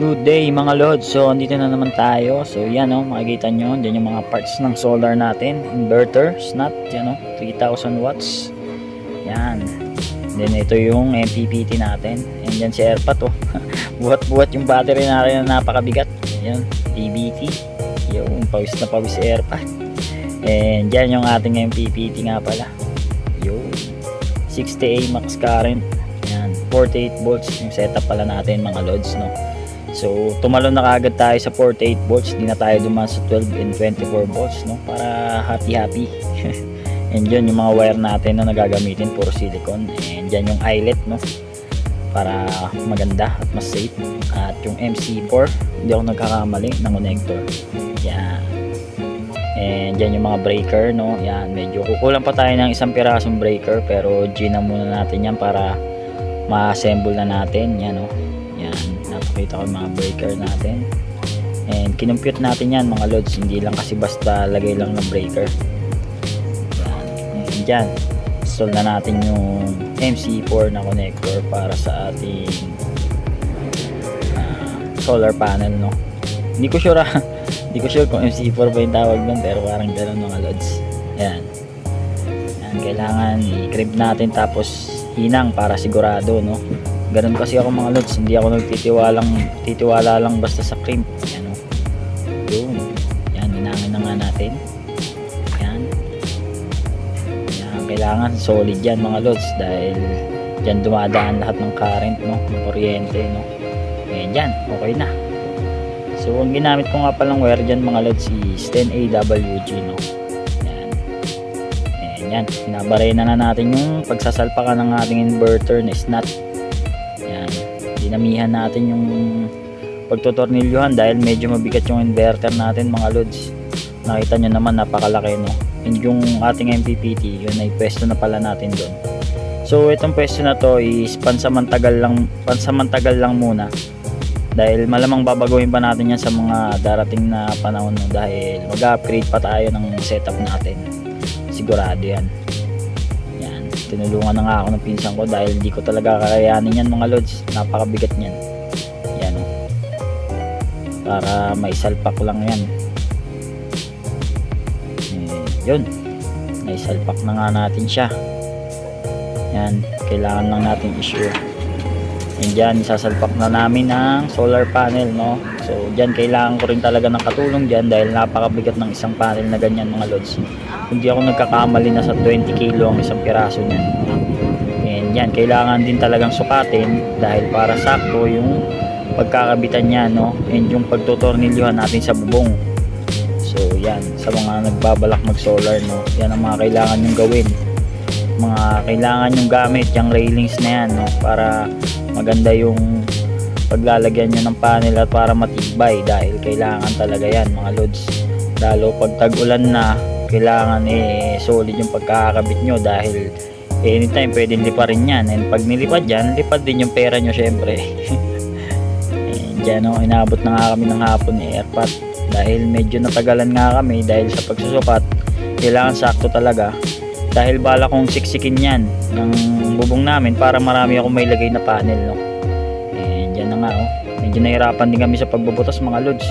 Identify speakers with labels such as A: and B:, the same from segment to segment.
A: Good day mga lods. So andito na naman tayo. So yan oh, makikita nyo. Diyan yung mga parts ng solar natin. Inverter, snap. Yan oh, 3000 watts. Yan. Then ito yung MPPT natin. And yan si Airpat oh. Buhat-buhat yung battery natin na napakabigat. Yan, PBT. Yung pawis na pawis si. And yan yung ating MPPT nga pala. Yung 60A max current. Yan, 48 volts yung setup pala natin mga lods no. So, tumalon na kaagad tayo sa 48 volts, di na tayo dumaan sa 12 and 24 volts, no? Para happy-happy. and yun, yung mga wire natin na nagagamitin, puro silicone. And yan yung eyelet, no? Para maganda at mas safe. At yung MC4, hindi ako nagkakamali ng connector. Yan. And yan yung mga breaker, no? Yan, medyo kukulang pa tayo ng isang pirasong breaker, pero G na muna natin yan para ma-assemble na natin, yan, no? Yan, napakita ko yung mga breaker natin. And kinumpute natin yan mga loads, hindi lang kasi basta lagay lang ng breaker. Yan, dyan, install na natin yung MC4 na connector para sa ating ah, solar panel, no? Hindi ko sure, hindi ko sure kung MC4 ba yung tawag doon, pero parang gano'n mga loads. Yan. Yan, kailangan i-crib natin tapos hinang para sigurado, no? Ganun kasi ako mga lods, hindi ako nagtitiwalang titiwala lang basta sa crimp. Yan o. Yun. Yan, hinangin na nga natin. Yan. Yan, kailangan solid yan mga lods dahil dyan dumadaan lahat ng current, no? Ng kuryente, no? Ayan, dyan. Okay na. So, ang ginamit ko nga palang wire dyan mga lods is 10AWG, no? Yan. Yan. Pinabaray na na natin yung pagsasalpakan ng ating inverter na yan. Dinamihan natin yung pagtutornilyuhan dahil medyo mabigat yung inverter natin mga lods. Nakita nyo naman napakalaki no. And yung ating MPPT, yun ay pwesto na pala natin doon. So itong pwesto na to is pansamantagal lang pansamantagal lang muna. Dahil malamang babaguhin pa natin yan sa mga darating na panahon no, dahil mag-upgrade pa tayo ng setup natin. Sigurado yan tinulungan na nga ako ng pinsan ko dahil hindi ko talaga kakayanin yan mga lods. Napakabigat niyan. Yan o para maisalpak lang yan. Eh, yun. Naisalpak na nga natin siya. Yan. Kailangan lang natin i-sure and dyan sasalpak na namin ng solar panel no so dyan kailangan ko rin talaga ng katulong dyan dahil napakabigat ng isang panel na ganyan mga lods. Hindi ako nagkakamali na sa 20 kilo ang isang piraso niyan. And yan kailangan din talagang sukatin dahil para sakto yung pagkakabitan niya no? And yung pagtutornilyuhan natin sa bubong. So yan sa mga nagbabalak mag solar no? Yan ang mga kailangan yung gawin. Mga kailangan yung gamit yung railings na yan no? Para maganda yung paglalagyan nyo ng panel at para matibay dahil kailangan talaga yan mga lods. Lalo pag tag-ulan na kailangan eh solid yung pagkakabit nyo dahil anytime pwedeng liparin yan. And pag nilipad yan lipad din yung pera nyo syempre. Dyan o inabot na nga kami ng hapon ni airpot. Dahil medyo natagalan nga kami dahil sa pagsusukat kailangan sakto talaga. Dahil bala kong siksikin yan ng bubong namin para marami akong may lagay na panel no nga oh. Medyo nahirapan din kami sa pagbubutas mga lods.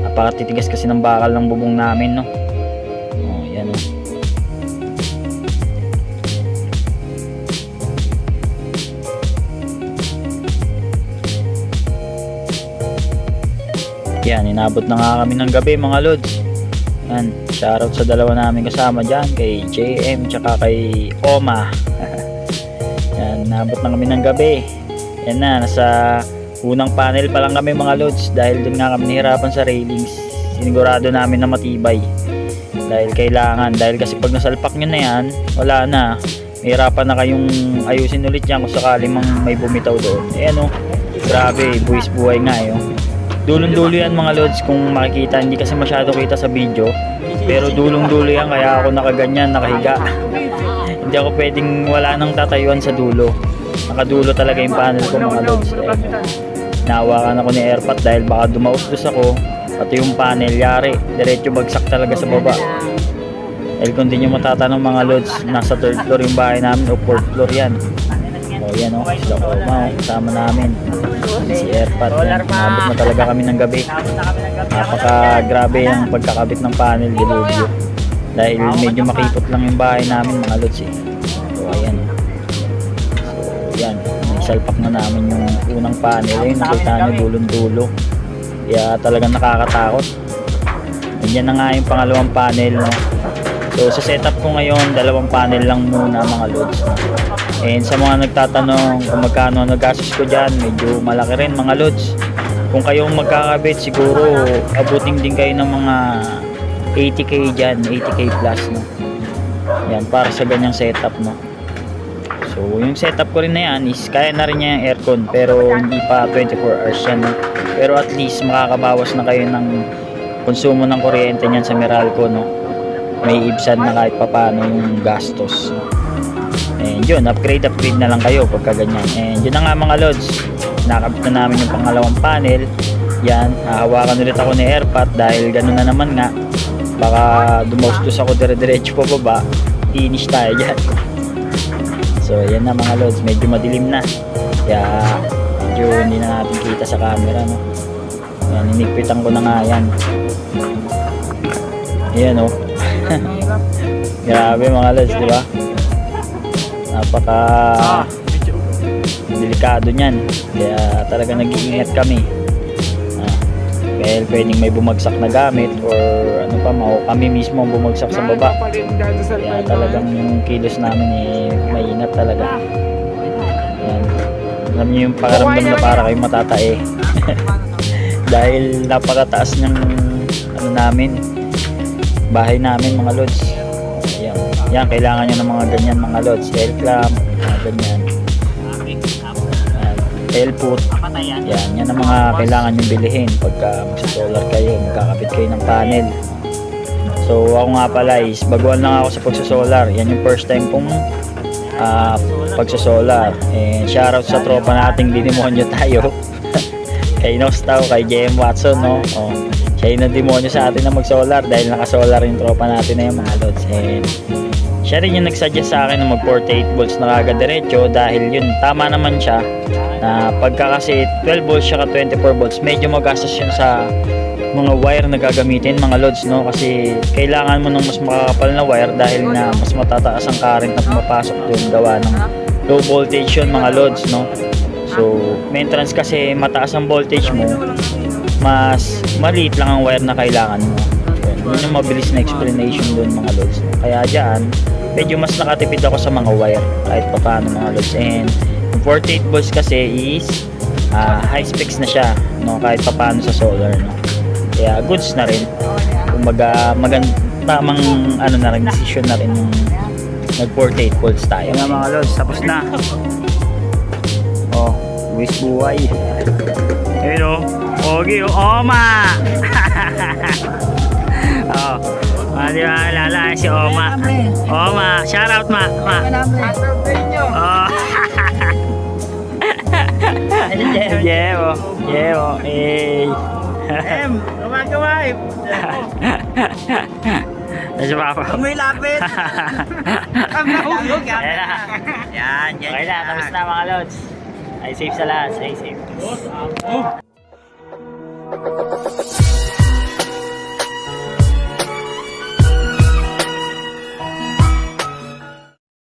A: Napakatitigas kasi ng bakal ng bubong namin no? Oh yan oh. Yan inabot na nga kami ng gabi mga lods. Yan shoutout sa dalawa namin kasama dyan kay JM tsaka kay Oma. Yan inabot na kami ng gabi. Yan na nasa unang panel pa lang kami mga lods dahil dun nga kami nahirapan sa railings. Sinigurado namin na matibay. Dahil kailangan dahil kasi pag nasalpak nyo na yan wala na. Mahirapan na kayong ayusin ulit yan kung sakali mang may bumitaw doon. Eh ano grabe buwis buhay nga eh oh. dulong dulo yan mga lods kung makikita. Hindi kasi masyado kita sa video pero dulong dulo yan kaya ako nakaganyan nakahiga. Hindi ako pwedeng wala nang tatayuan sa dulo nakadulo talaga yung panel ko mga lods eh, nahawakan ako ni airpot dahil baka dumaustos ako pati yung panel yari diretso bagsak talaga sa baba dahil kung di nyo matatanong mga lods nasa third floor yung bahay namin o fourth floor yan o yan o, sila ko, ma, kasama namin. Si Airpat, yan. Nabot na talaga kami ng gabi. Napaka grabe yung pagkakabit ng panel, dilubyo. Dahil medyo makipot lang yung bahay namin mga lods eh. Yan, naisalpak na namin yung unang panel. Ayun, nakita nyo dulong-dulo. Kaya talagang nakakatakot. Yan na nga yung pangalawang panel. No? So sa setup ko ngayon, dalawang panel lang muna mga lods. No? And sa mga nagtatanong kung magkano ang nagastos ko dyan, medyo malaki rin mga lods. Kung kayong magkakabit, siguro abuting din kayo ng mga 80k dyan, 80k plus. No? Yan, para sa ganyang setup. No? So yung setup ko rin na yan is kaya na rin niya yung aircon pero hindi pa 24 hours yan. Pero at least makakabawas na kayo ng konsumo ng kuryente niyan sa Meralco. No? May ibsan na kahit papano yung gastos. And yun, upgrade upgrade na lang kayo pagka ganyan. And yun na nga mga lods, nakabit na namin yung pangalawang panel. Yan, hahawakan ulit ako ni Airpat dahil ganun na naman nga. Baka dumaustos ako dire-diretso pa baba, finish tayo dyan. So yan na mga lods, medyo madilim na. Kaya medyo hindi na natin kita sa camera. No? Yan, inigpitan ko na nga yan. Yan oh. Grabe mga lods, di ba? Napaka delikado niyan. Kaya talaga nag-iingat kami. Ah, dahil pwedeng may bumagsak na gamit or ano pa, mao kami mismo ang bumagsak sa baba. Kaya talagang yung kilos namin eh, maingat talaga. Yan. Alam niyo yung pakaramdam na para kayo matatae. Dahil napakataas ng ano namin, bahay namin mga lods. Yan. Yan, kailangan nyo ng mga ganyan mga lods. L clamp, mga ganyan. Yan. L put. Yan, yan ang mga kailangan nyo bilhin pagka magsa-solar kayo, magkakapit kayo ng panel. So ako nga pala is baguhan lang ako sa pagsa-solar. Yan yung first time kong uh, pagsa-solar. And shoutout sa tropa nating dinimonyo tayo. kay Nostao, kay JM Watson, no? Oh, siya yung demonyo sa atin na mag-solar dahil naka-solar yung tropa natin na yung mga lods. And siya rin yung nagsuggest sa akin na mag 48 volts na kagad diretso dahil yun, tama naman siya na pagka kasi 12 volts siya 24 volts, medyo magastos yun sa mga wire na gagamitin mga lods no? Kasi kailangan mo ng mas makakapal na wire dahil na mas matataas ang current na pumapasok doon gawa ng low voltage yun mga lods no? So maintenance kasi mataas ang voltage mo mas maliit lang ang wire na kailangan mo. Yun, yun yung mabilis na explanation doon mga lods no? kaya dyan medyo mas nakatipid ako sa mga wire kahit pa paano mga lods and 48 volts kasi is ah, high specs na siya no kahit pa paano sa solar no kaya goods na rin. Kumbaga maganda tamang ano na rin decision na rin yung nag 48 volts tayo. Nga mga lods, tapos na. Oh, Luis Buhay. Ayun oh. Ogi oh. Oma! oh. Ah, di ba alala si Oma? Oma, shout out ma. ma. Jevo, Jevo, eh.
B: Em, gumagawa eh.
A: Nasa papa.
B: May lapit. Kami nahulog.
A: Ayan na.
B: Yan, yan.
A: Okay na, tapos na mga lods. Ay safe sa lahat, stay safe.